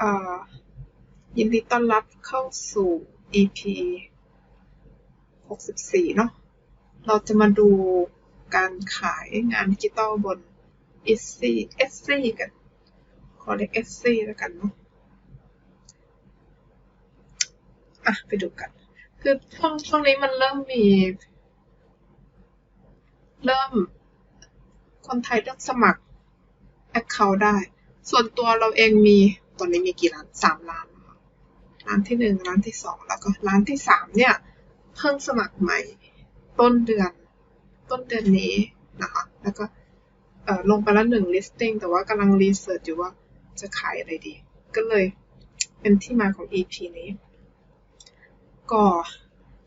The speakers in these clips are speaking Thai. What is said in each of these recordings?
อยินดีต้อนรับเข้าสู่ EP 64 เนาะ เราจะมาดูการขายงานดิจิตอลบน Etsy Etsy กัน ขอเรียก Etsy แล้วกันเนาะ อะ ไปดูกัน คือช่วงช่วงนี้มันเริ่มมี เริ่มคนไทยเริ่มสมัคร Account ได้ ส่วนตัวเราเองมี ตอนนี้มีกี่ร้านสามร้าน ร้านที่หนึ่งร้านที่สองแล้วก็ร้านที่สามเนี่ย เพิ่งสมัครใหม่ ต้นเดือน ต้นเดือนนี้นะคะ แล้วก็เลงไปแล้วหนึ่ง listing แต่ว่ากำลังรีเสิร์ชอยู่ว่าจะขายอะไรดี ก็เลยเป็นที่มาของ EP นี้ ก็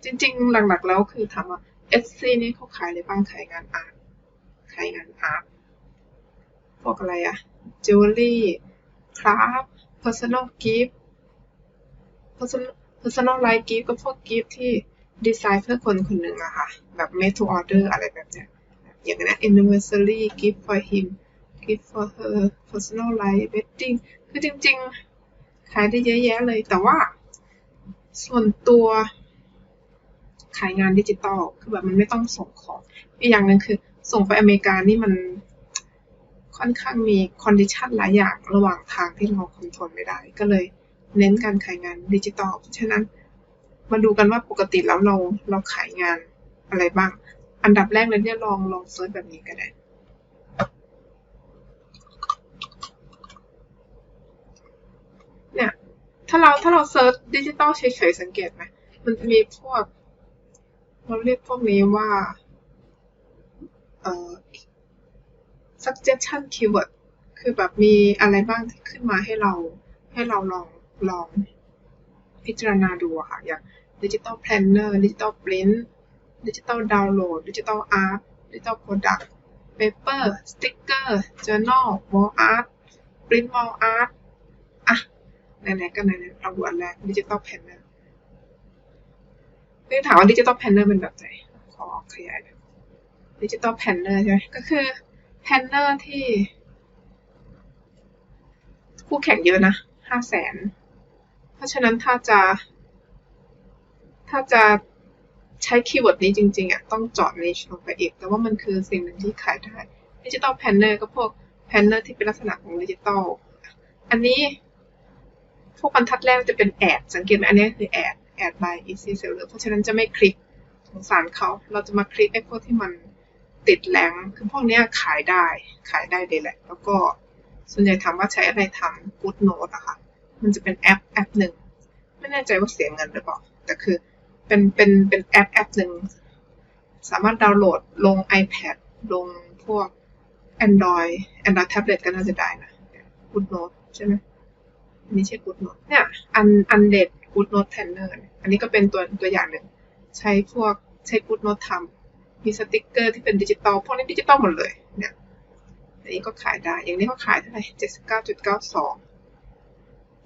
จริงๆ หลักๆ แล้วคือถามว่า Etsy นี่เขาขายอะไรบ้างขายงานอาร์ตขายงานอาร์ตพวกอะไรอะจิวเวลรี่คราฟ personal gift personal personal life gift ก็พวก gift ที่ดีไซน์เพื่อคนคนหนึ่งอะค่ะ แบบ made to order อะไรแบบเนี้ย อย่างนี้น anniversary gift for him gift for her personal life wedding คือจริงๆ ขายได้เยอะแยะเลย แต่ว่า ส่วนตัวขายงานดิจิตอล คือแบบมันไม่ต้องส่งของ อีกอย่างหนึ่งคือ ส่งไปอเมริกานี่มัน ค่อนข้างมีคอนดิชันหลายอย่างระหว่างทางที่เราคอนโทรลไม่ได้ ก็เลยเน้นการขายงานดิจิตอล เพราะฉะนั้นมาดูกันว่าปกติแล้วเราเราขายงานอะไรบ้าง อันดับแรกเลยเนี่ยลองลองเซิร์ชแบบนี้ก็ได้เนี่ยถ้าเราถ้าเราเซิร์ชดิจิตอลเฉยๆสังเกตไหมมันจะมีพวกเราเรียกพวกนี้ว่าเอ่อ suggestion keyword คือแบบมีอะไรบ้างที่ขึ้นมาให้เราให้เราลองลองพิจารณาดูค่ะ อย่าง digital planner digital print digital download digital art digital product paper sticker journal wall art print wall art อะไหนๆก็ไหนๆเราดูอันแรก digital planner นี่ถามว่า digital planner เป็นแบบไหน ขอขยาย digital planner ใช่ไหมก็คือ planner ที่ คู่แข่งเยอะนะห้าแสน เพราะฉะนั้นถ้าจะ ถ้าจะใช้คีย์เวิร์ดนี้จริงๆอะต้องเจาะ niche ลงไปอีก แต่ว่ามันคือสิ่งหนึ่งที่ขายได้ digital planner ก็พวก planner ที่เป็นลักษณะของดิจิตอลอันนี้พวกบรรทัดแรกจะเป็นแอดสังเกตไหมอันนี้คือแอดแอด by easy seller เพราะฉะนั้นจะไม่คลิกสงสารเขา เราจะมาคลิกไอ้พวกที่มัน ติดแรงคือพวกนี้ขายได้ขายได้เลยแหละ แล้วก็ส่วนใหญ่ถามว่าใช้อะไรทำ Good Note อะค่ะ มันจะเป็นแอปแอปหนึ่ง ไม่แน่ใจว่าเสียเงินหรือเปล่า แต่คือเป็นเป็นเป็นแอปแอปหนึ่ง สามารถดาวน์โหลดลง iPad ลงพวก Android Android tablet ก็น่าจะได้นะ Good Note ใช่ไหมอันนี้ใช่ Good Note เนี่ยอันอันเด็ด Good Note Planner อันนี้ก็เป็นตัวตัวอย่างหนึ่ง ใช้พวกใช้ Good Note ทำ มีสติกเกอร์ที่เป็นดิจิตอลพวกนี้ดิจิตอลหมดเลยเนี่ยอันนี้ก็ขายได้ อย่างนี้เขาขายเท่าไหร่เจ็ดสิบเก้าจุดเก้าสอง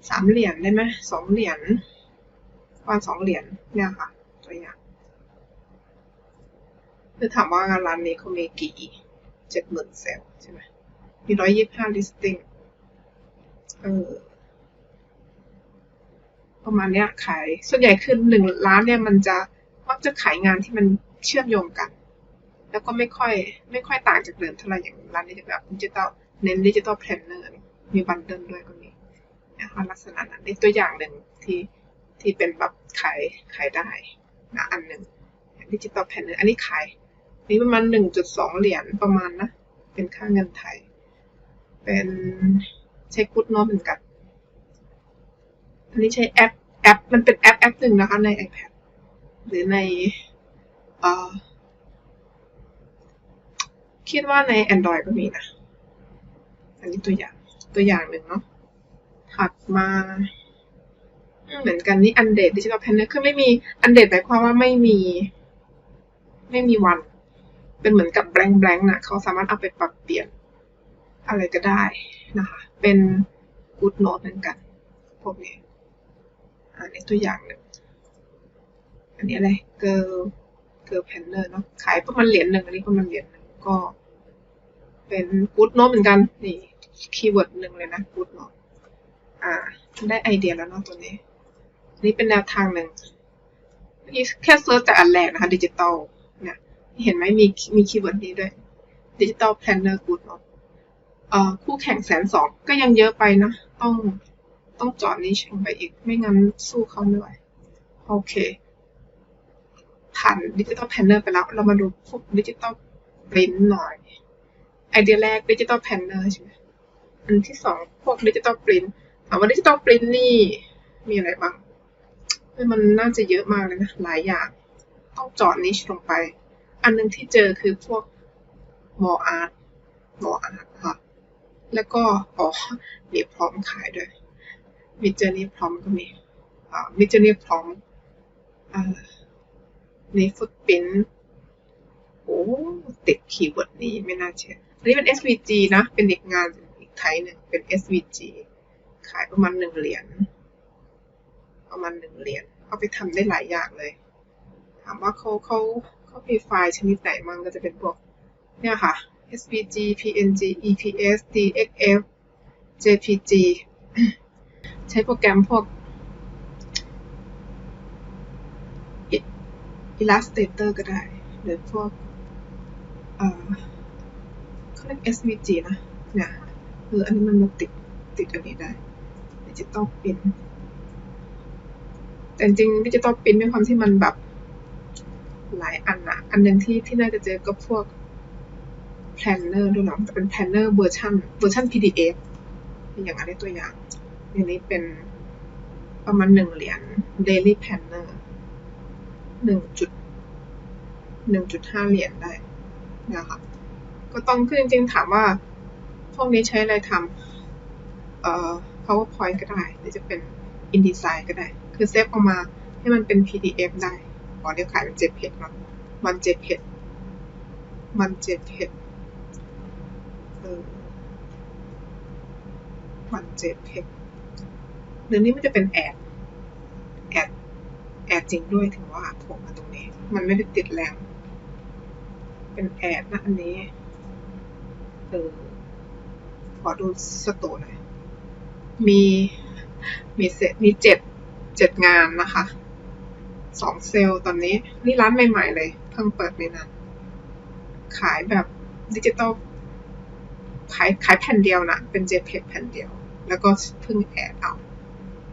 สามเหรียญได้ไหมสองเหรียญวันสองเหรียญเนี่ยค่ะ ตัวอย่างคือถามว่าร้านนี้เขามีกี่เจ็ดหมื่นเซลใช่ไหมมีร้อยยี่สิบห้า listing เออประมาณเนี้ยขายส่วนใหญ่คือหนึ่งร้านเนี่ยมันจะมักจะขายงานที่มันเชื่อมโยงกัน แล้วก็ไม่ค่อยไม่ค่อยต่างจากเดิมเท่าไหร่อย่างร้านนี้จะแบบดิจิตอลเน้นดิจิตอลแพลนเนอร์มีบันเดิลด้วยก็มีนะคะลักษณะนั้นนี่ตัวอย่างหนึ่งที่ที่เป็นแบบขายขายได้นะอันหนึ่งดิจิตอลแพลนเนอร์อันนี้ขายนี่ประมาณหนึ่งจุดสองเหรียญประมาณนะ เป็นค่าเงินไทย เป็นใช้กูดโน้ตเหมือนกันอันนี้ใช้แอปแอป มันเป็นแอปแอปหนึ่งนะคะใน iPad หรือในเอ่อ คิดว่าใน Android ก็มีนะ อันนี้ตัวอย่างตัวอย่างหนึ่งเนาะ ถัดมาเหมือนกันนี่อันเดตดิจิทัลแพนเนอร์คือไม่มีอันเดตหมายความว่าไม่มี ไม่มีวัน เป็นเหมือนกับแบงค์แบงค์นะเขาสามารถเอาไปปรับเปลี่ยนอะไรก็ได้นะคะ เป็นกูดโน้ตเหมือนกัน พวกนี้อันนี้ตัวอย่างหนึ่งอันนี้อะไรเกิร์ลเกิร์ลแพนเนอร์เนาะขายประมาณเหรียญหนึ่งอันนี้ประมาณเหรียญหนึ่ง ก็เป็นกูดโน้ตเหมือนกัน นี่คีย์เวิร์ดหนึ่งเลยนะกูดโน้ตอ่า ได้ไอเดียแล้วเนาะตัวนี้ นี่เป็นแนวทางหนึ่งนี่แค่เซิร์ชจากอันแรกนะคะดิจิตอลเนี่ยเห็นไหมมีมีคีย์เวิร์ดนี้ด้วยดิจิตอลแพลนเนอร์กูดเนาะเอ่อคู่แข่งแสนสองก็ยังเยอะไปนะ ต้องต้องจอดนี้ลงไปอีก ไม่งั้นสู้เขาไม่ไหว โอเค ผ่านดิจิตอลแพลนเนอร์ไปแล้ว เรามาดูพวกดิจิตอล ปรินท์หน่อย ไอเดียแรกดิจิตอลแพนเนอร์ใช่ไหมอันที่สองพวกดิจิตอลปรินท์ถามว่าดิจิตอลปรินท์นี่มีอะไรบ้างมันน่าจะเยอะมากเลยนะหลายอย่างต้องจอดนิชลงไป อันหนึงที่เจอคือพวกมออาร์ตมออาร์ตค่ะแล้วก็อ๋อมีพร้อมขายด้วยมิเจอร์นี่พร้อมก็มีอ่ามิเจอร์นี่พร้อมอ่านี่ฟุตปิ้น โอ้ติดคีย์เวิร์ดนี้ไม่น่าเชื่ออันนี้เป็น SVG นะ เป็นอีกงานอีกไทยหนึ่งเป็น SVG ขายประมาณหนึ่งเหรียญประมาณหนึ่งเหรียญเอาไปทำได้หลายอย่างเลย ถามว่าเขาเขาเขามีไฟล์ชนิดไหนมั่งก็จะเป็นพวกเนี่ยค่ะ SVG PNG EPS DXF JPG ใช้โปรแกรมพวก Illustrator ก็ได้ หรือพวก เอ่อเขาเรียก SVG นะ เนี่ยเอออันนี้มันมาติดติดอันนี้ได้ดิจิตอลปินแต่จริงดิจิตอลปินด้วยความที่มันแบบหลายอันอะอันหนึ่งที่ที่น่าจะเจอก็พวก planner ด้วยเนาะแต่เป็น planner เวอร์ชันเวอร์ชัน PDF อย่างอันนี้ตัวอย่าง อย่างนี้เป็นประมาณหนึ่งเหรียญ daily planner หนึ่งจุดหนึ่งจุดห้าเหรียญได้ นะคะก็ต้องคือจริงๆถามว่า พวกนี้ใช้อะไรทำเอ่อ powerpoint ก็ได้ หรือจะเป็น InDesign ก็ได้ คือเซฟออกมาให้มันเป็น PDF ได้ขอเดียวขายเป็น JPEG เนาะมัน JPEG มัน JPEG เออมัน JPEG หรือนี่มันจะเป็นแอดแอดแอดจริงด้วยถึงว่าผล่มาตรงนี้ มันไม่ได้ติดแรง เป็นแอดนะอันนี้เออขอดูสโตหน่อยมีมีเซตมีเจ็ดเจ็ดงานนะคะสองเซลล์ตอนนี้ นี่ร้านใหม่ ๆ เลย เพิ่งเปิดไม่นานขายแบบดิจิตอลขายขายแผ่นเดียวนะ เป็น JPEG แผ่นเดียว แล้วก็เพิ่งแอดเอา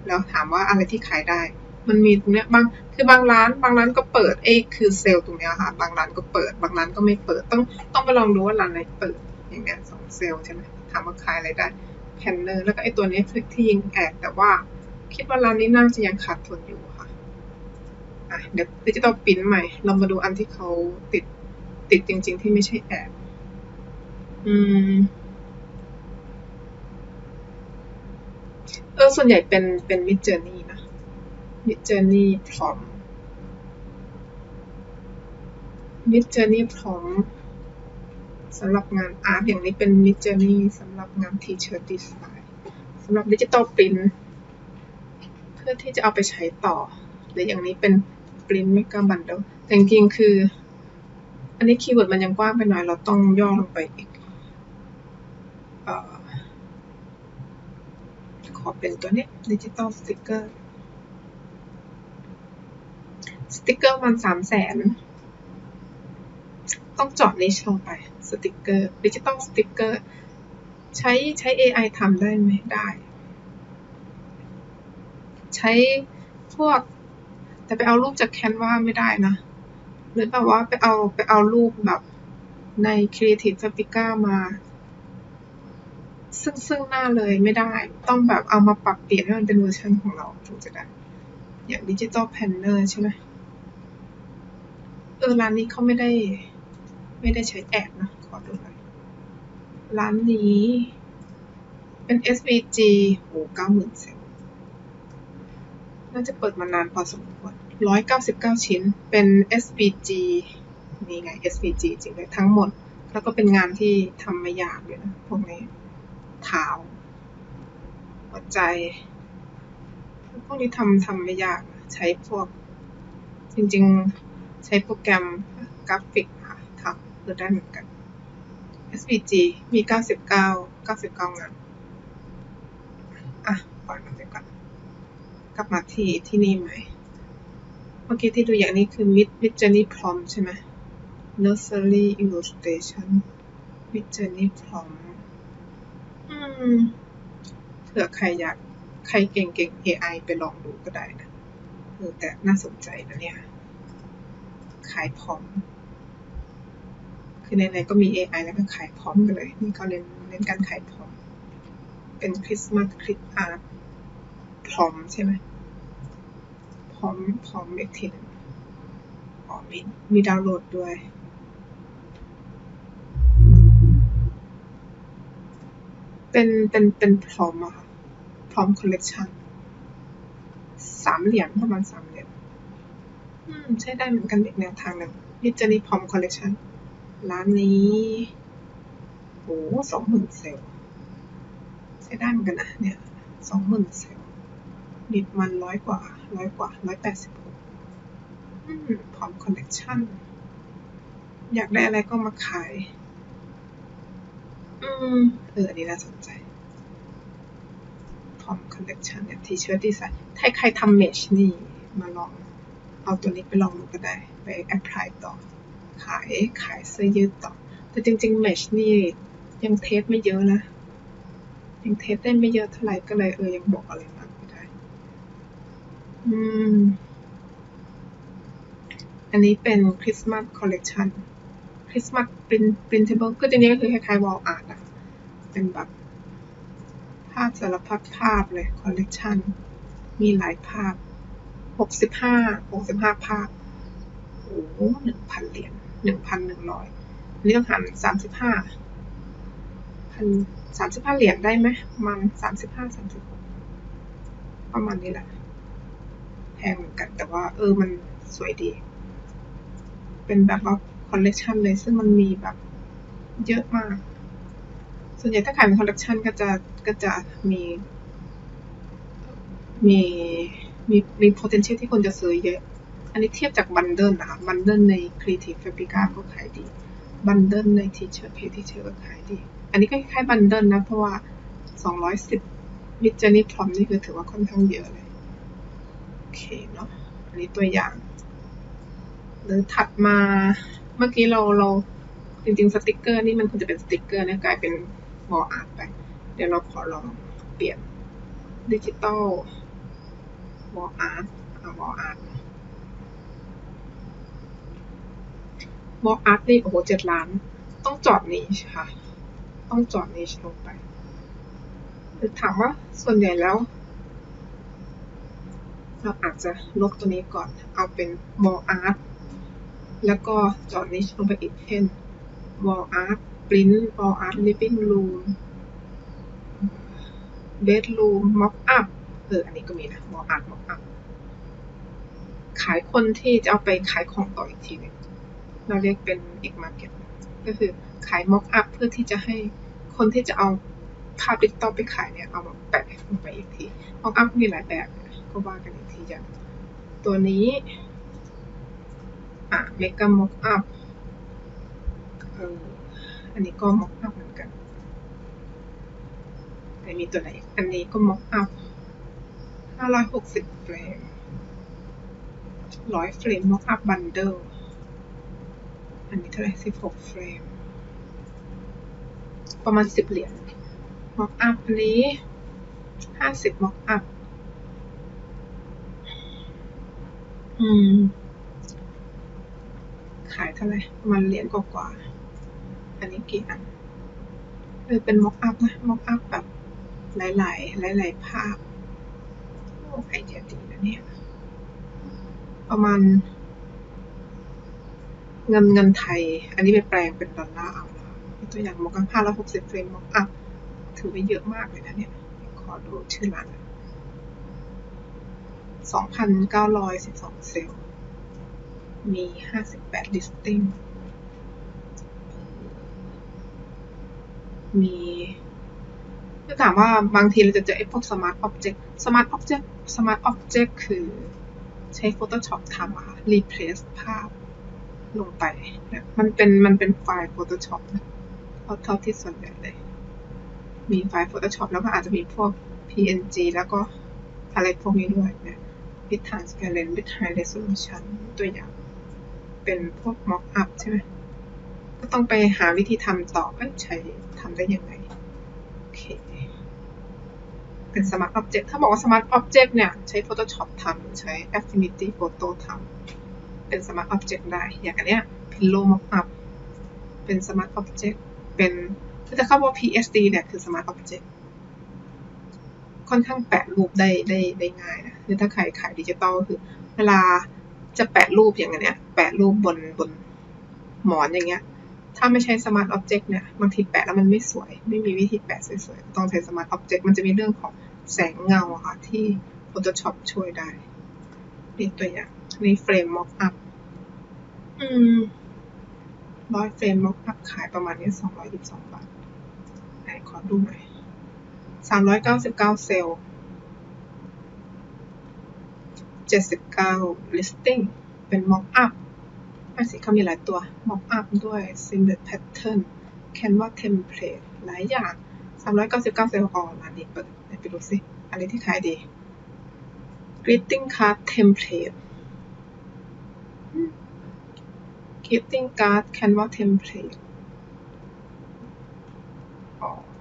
แล้วถามว่าอะไรที่ขายได้ มันมีตรงเนี้ยบางคือบางร้าน บางร้านก็เปิดเอ้คือเซลล์ตรงเนี้ยค่ะ บางร้านก็เปิด บางร้านก็ไม่เปิด ต้องต้องไปลองดูว่าร้านไหนเปิดอย่างเงี้ยสองเซลล์ใช่ไหมถามว่าขายอะไรได้แผ่นเนอร์แล้วก็ไอตัวนี้ที่ยิงแอดแต่ว่าคิดว่าร้านนี้น่าจะยังขาดทุนอยู่ค่ะอะเดี๋ยวดิจิตอลปิ้นใหม่ เรามาดูอันที่เขาติดติดจริง ๆ ที่ไม่ใช่แอดอืมเออส่วนใหญ่เป็นเป็นมิดเจอร์นี่นะ มิดเจอร์นี่พร้อมมิดเจอร์นี่พรอมสำหรับงานอาร์ตอย่างนี้เป็นมิดเจอร์นี่สำหรับงานทีเชิร์ตดีไซน์สำหรับดิจิตอลปรินเพื่อที่จะเอาไปใช้ต่อ หรืออย่างนี้เป็นปรินเมกาบันเดิลแต่จริงๆคือ อันนี้คีย์เวิร์ดมันยังกว้างไปหน่อย เราต้องย่อลงไปอีกอขอเป็นตัวนี้ดิจิตอลสติกเกอร์ สติกเกอร์มันสามแสนต้องเจาะนิชลงไปสติกเกอร์ดิจิตอลสติกเกอร์ใช้ใช้ AI ทำได้ไหมได้ ใช้พวก แต่ไปเอารูปจากแคนวาไม่ได้นะ หรือแบบว่าไปเอาไปเอารูปแบบใน Creative Fabrica มา ซึ่งซึ่งหน้าเลยไม่ได้ ต้องแบบเอามาปรับเปลี่ยนให้มันเป็นเวอร์ชันของเราถึงจะได้ อย่างดิจิตอลแพนเนอร์ใช่ไหม เออร้านนี้เขาไม่ได้ ไม่ได้ใช้แอดนะ ขอดูหน่อย ร้านนี้เป็น SVG โหเก้าหมื่นเซลน่าจะเปิดมานานพอสมควรร้อยเก้าสิบเก้าชิ้น เป็น SVG นี่ไง SVG จริงเลยทั้งหมด แล้วก็เป็นงานที่ทำม่ยากเลยนะ พวกนี้เท้าหัวใจ พวกนี้ทำทำไม่ยาก ใช้พวก จริง ๆ ใช้โปรแกรมกราฟิกค่ะทำคือได้เหมือนกัน SVG มี 99 99 งาน อะปล่อยมันไปก่อน กลับมาที่ที่นี่ไหมเมื่อกี้ที่ดูอย่างนี้คือ mid mid journey prompt ใช่ไหม nursery illustration mid journey prompt อืมเผื่อใครอยาก ใครเก่งเก่ง AI ไปลองดูก็ได้นะ แต่น่าสนใจนะเนี่ย ขายพร้อม คือในๆก็มี AI แล้วก็ขายพร้อมกันเลย นี่เขาเน้นเน้นการขายพร้อม เป็นคริสต์มาสคลิปอาร์ตพร้อมใช่ไหมพร้อมพร้อมอีกทีนึงอ๋อมีมีดาวน์โหลดด้วยเป็นเป็นเป็นพร้อมอะค่ะพร้อมคอลเลกชันสามเหรียญประมาณสาม อืม ใช้ได้เหมือนกันอีกแนวทางหนึ่งนี่จะนี่พร้อมคอลเลกชันร้านนี้โอ้สองหมื่นเซลใช้ได้เหมือนกันนะเนี่ยสองหมื่นเซลล์บิดมันร้อยกว่าร้อยกว่าร้อยแปดสิบหกอืมพร้อมคอลเลกชันอยากได้อะไรก็มาขาย อืม เออ อันนี้น่าสนใจพร้อมคอลเลกชันเนี่ยทีเชิ้ตดีไซน์ถ้าใครทำเมชนี่ มาลอง เอาตัวนี้ไปลองดูก็ได้ ไปแอพพลายต่อ ขายขายเสื้อยืดต่อ แต่จริงๆเมชนี่ยังเทสไม่เยอะนะ ยังเทสได้ไม่เยอะเท่าไหร่ก็เลยเออยังบอกอะไรมากไม่ได้ อืม อันนี้เป็นคริสต์มาสคอลเลกชันคริสต์มาสปรินปรินเทเบิลก็จริงๆก็คือคล้ายๆวอลอาร์ตอะเป็นแบบภาพสารพัดภาพเลยคอลเลกชันมีหลายภาพ กสิบห้าหกสิบห้าภาพโอ้หนึ่งพันเหรียญหนึ่งพันหนึ่งร้อยเรื่องหันสามสิบห้าพันสามสิบห้าเหรียญได้ไหมมันสามสิบห้าสามสิบหกประมาณนี้แหละแพงเหมือนกันแต่ว่า เออมันสวยดี เป็นแบบว่าคอลเลกชันเลยซึ่งมันมีแบบเยอะมาก ส่วนใหญ่ถ้าขายเป็นคอลเลกชันก็จะก็จะมี มี มีมี potential ที่คนจะซื้อเยอะ อันนี้เทียบจากบันเดิลนะคะบันเดิลใน Creative Fabrica ก็ขายดีบันเดิลใน T-shirt Pay T-shirt ก็ขายดี อันนี้ก็คล้ายบันเดิลนะ เพราะว่า 210 Mid Journey Prompt นี่คือถือว่าค่อนข้างเยอะเลย โอเคเนาะอันนี้ตัวอย่าง หรือถัดมาเมื่อกี้เราเราจริงๆสติกเกอร์นี่มันควรจะเป็นสติกเกอร์นะกลายเป็นวอลอาร์ตไป เดี๋ยวเราขอลองเปลี่ยนดิจิตอล วอลอาร์ตวอลอาร์ตวอลอาร์ตนี่โอ้โหเจ็ดล้าน ต้องจอดนี้ค่ะ ต้องจอดนี้ลงไปถามว่าส่วนใหญ่แล้ว เราอาจจะลบตัวนี้ก่อน เอาเป็นวอลอาร์ตแล้วก็จอดนิชลงไปอีกเช่น wall art print wall art living room bedroom mock up เออ อันนี้ก็มีนะ wall art mock up ขายคนที่จะเอาไปขายของต่ออีกทีนึงเราเรียกเป็นอีก market ก็คือขาย mock up เพื่อที่จะให้คนที่จะเอาภาพดิจิตอลไปขายเนี่ยเอามาแปะลงไปอีกที mock up มีหลายแบบก็ว่ากันอีกทีอย่างตัวนี้อะ mega mock up เอออันนี้ก็ mock up เหมือนกันแต่มีตัวไหนอันนี้ก็ mock up 560เฟรม100เฟรม mock up bundle อันนี้เท่าไหร่16เฟรม ประมาณ10เหรียญ mock up อันนี้50 mock up อืม ขายเท่าไหร่ประมาณเหรียญกว่าๆอันนี้กี่อันเออเป็นม็อกอัพนะม็อกอัพแบบหลายๆ หลายๆภาพ โอ้ไอเดียดีนะ เนี่ย ประมาณ เงินเงินไทย อันนี้ไปแปลงเป็นดอลลาร์เอานะตัวอย่างม็อกอัพห้าร้อยหกสิบเฟรมมอกอัพถือว่าเยอะมากเลยนะเนี่ย ขอดูชื่อร้านสองพันเก้าร้อยสิบสองเซลล์มีห้าสิบแปด listing มีจะถามว่าบางทีเราจะเจอไอ้พวก smart object smart object smart object คือใช้ Photoshop ทำอะค่ะ replace ภาพลงไปเนี่ยมันเป็นมันเป็นไฟล์ Photoshop นะเท่าที่ส่วนใหญ่เลย มีไฟล์ Photoshop แล้วก็อาจจะมีพวก PNG แล้วก็อะไรพวกนี้ด้วยเนี่ย with transparent with high resolution ตัวอย่าง เป็นพวก mock up ใช่ไหม ก็ต้องไปหาวิธีทำต่อว่าใช้ทำได้ยังไง โอเค เป็น smart object ถ้าบอกว่า smart object เนี่ย ใช้ Photoshop ทำใช้ Affinity Photo ทำเป็น smart object ได้ อย่างอันเนี้ย Pillow mock up เป็น smart object เป็นถ้าจะเข้าว่า PSD เนี่ยคือ smart object ค่อนข้างแปะรูปได้ได้ได้ง่ายนะคือถ้าใครขายดิจิตอลก็คือ เวลาจะแปะรูปอย่างเงี้ย แปะรูปบนบนหมอนอย่างเงี้ย ถ้าไม่ใช้ smart object เนี่ย บางทีแปะแล้วมันไม่สวย ไม่มีวิธีแปะสวยๆ ต้องใช้ smart object มันจะมีเรื่องของ แสงเงาอะค่ะที่ Photoshop ช่วยได้ นี่ตัวอย่างนี่เฟรม mock up อืมร้อยเฟรม mock up ขายประมาณนี้สองร้อยยี่สิบสองบาทไหนขอดูหน่อยสามร้อยเก้าสิบเก้าเซลล์เจ็ดสิบเก้า listing เป็น mock up ไม่สิเขามีหลายตัว mock up ด้วย simulate pattern canva template หลายอย่าง 399เซลล์ออนร้านนี้เปิด ไปดูสิอะไรที่ขายดี greeting card template greeting card canva template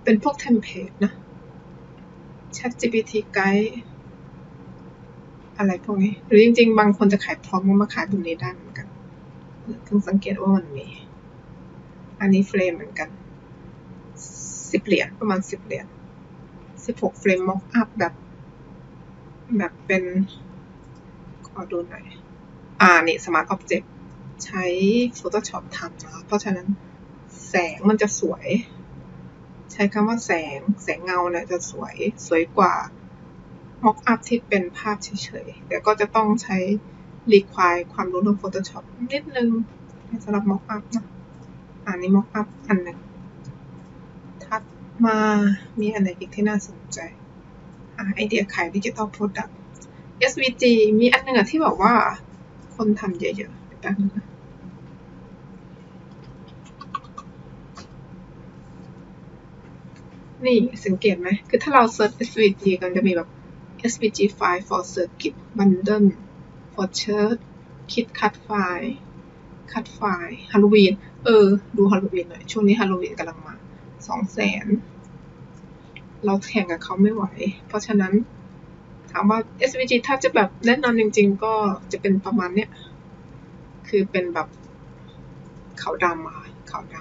เป็นพวก template นะ ChatGPT Guide อะไรพวกนี้ หรือจริงๆ บางคนจะขายพร้อมก็มาขายบนนี้ได้เหมือนกันเพิ่งสังเกตว่ามันมี อันนี้เฟรมเหมือนกันสิบเหรียญประมาณสิบเหรียญ สิบหกเฟรมม็อกอัพแบบ แบบเป็น ขอดูหน่อย อ่า นี่ Smart Object ใช้ Photoshop ทำนะคะเพราะฉะนั้นแสงมันจะสวย ใช้คำว่าแสง แสงเงาเนี่ยจะสวย สวยกว่า mock up ที่เป็นภาพเฉยๆ แต่ก็จะต้องใช้ require ความรู้เรื่อง Photoshop นิดนึงสำหรับ mock up นะ อันนี้ mock up อันหนึ่ง มามีอันไหนอีกที่น่าสนใจอะไอเดียขายดิจิตอลโปรดักต์ SVG มีอันหนึ่งอะที่บอกว่า คนทำเยอะๆแป๊บนึงนะนี่สังเกตไหม คือถ้าเราเซิร์ช SVG กันจะมีแบบ SVG file for circuit bundle for church kit cut file cut file ฮาโลวีนเออ ดูฮาโลวีนหน่อย ช่วงนี้ฮาโลวีนกำลังมา สองแสนเราแข่งกับเขาไม่ไหว เพราะฉะนั้นถามว่า SVG ถ้าจะแบบแนะนำจริง ๆ ก็จะเป็นประมาณเนี้ย คือเป็นแบบขาวดำอะขาวด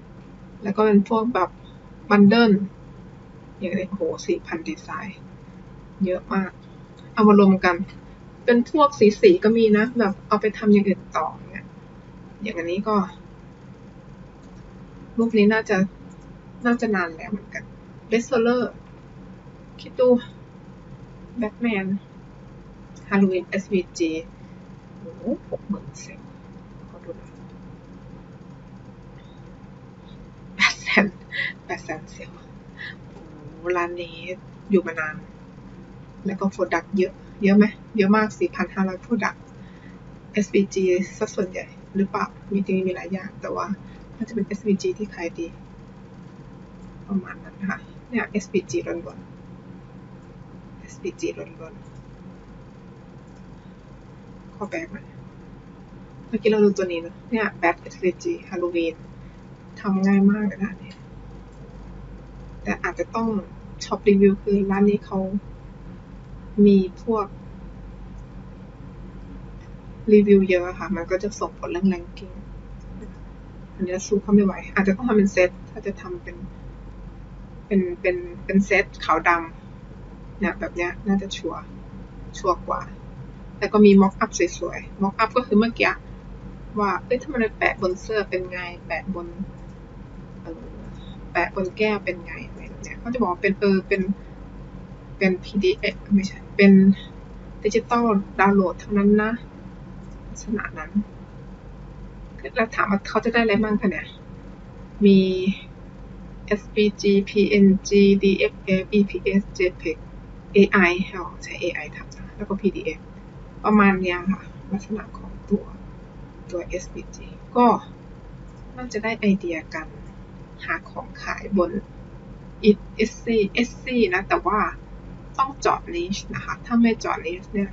ำแล้วก็เป็นพวกแบบบันเดิลอย่างนี้โหสี่พันดีไซน์ เยอะมาก เอามารวมกัน เป็นพวกสีสีๆก็มีนะ แบบเอาไปทำอย่างอื่นต่อเนี่ย อย่างอันนี้ก็ รูปนี้น่าจะ น่าจะนานแล้วเหมือนกันเบสโซเลอร์คิดดูแบทแมนฮาโลวีน SVG โอ้หกหมื่นเซลขอดูหน่อยแปดแสนแปดแสนเซลโอ้ร้านนี้อยู่มานาน แล้วก็โปรดักต์เยอะ เยอะไหม เยอะมาก 4,500โปรดักต์ SVG สักส่วนใหญ่หรือเปล่า มีจริงมีหลายอย่าง แต่ว่าน่าจะเป็น SVG ที่ขายดี ประมาณนั้นค่ะ เนี่ย SVG ล้วนๆ SVG ล้วนๆ ขอแบกหน่อยเมื่อกี้เราดูตัวนี้เนอะเนี่ย Bad SVG Halloween ทำง่ายมากเลยนะเนี่ยแต่อาจจะต้องช็อปรีวิวคือร้านนี้เขามีพวก รีวิวเยอะค่ะ มันก็จะส่งผลเรื่อง ranking อันนี้สู้เขาไม่ไหว อาจจะต้องทำเป็นเซต ถ้าจะทำเป็น เป็นเป็นเป็นเซตขาวดำเนี่ยแบบเนี้ยน่าจะชัวชัวกว่าแล้วก็มี mock up สวยๆ mock up ก็คือเมื่อกี้ว่าเอ้ยถ้ามันแปะบนเสื้อเป็นไง แปะบนเออแปะบนแก้วเป็นไงอะไรแบบเนี้ยเขาจะบอกเป็นเออเป็นเป็น PDF ไม่ใช่เป็นดิจิตอลดาวน์โหลดเท่านั้นนะลักษณะนั้นแล้วถามว่าเขาจะได้อะไรบ้างคะเนี่ย มี SVG PNG DFF EPS JPEG AI เอาใช้ AI ทำนะแล้วก็ PDF ประมาณเนี้ยค่ะลักษณะของตัวตัว SVG ก็น่าจะได้ไอเดียกันหาของขายบน SC SC นะ แต่ว่าต้องเจาะ niche นะคะ ถ้าไม่เจาะ niche เนี่ย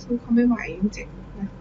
สู้เขาไม่ไหวจริงๆ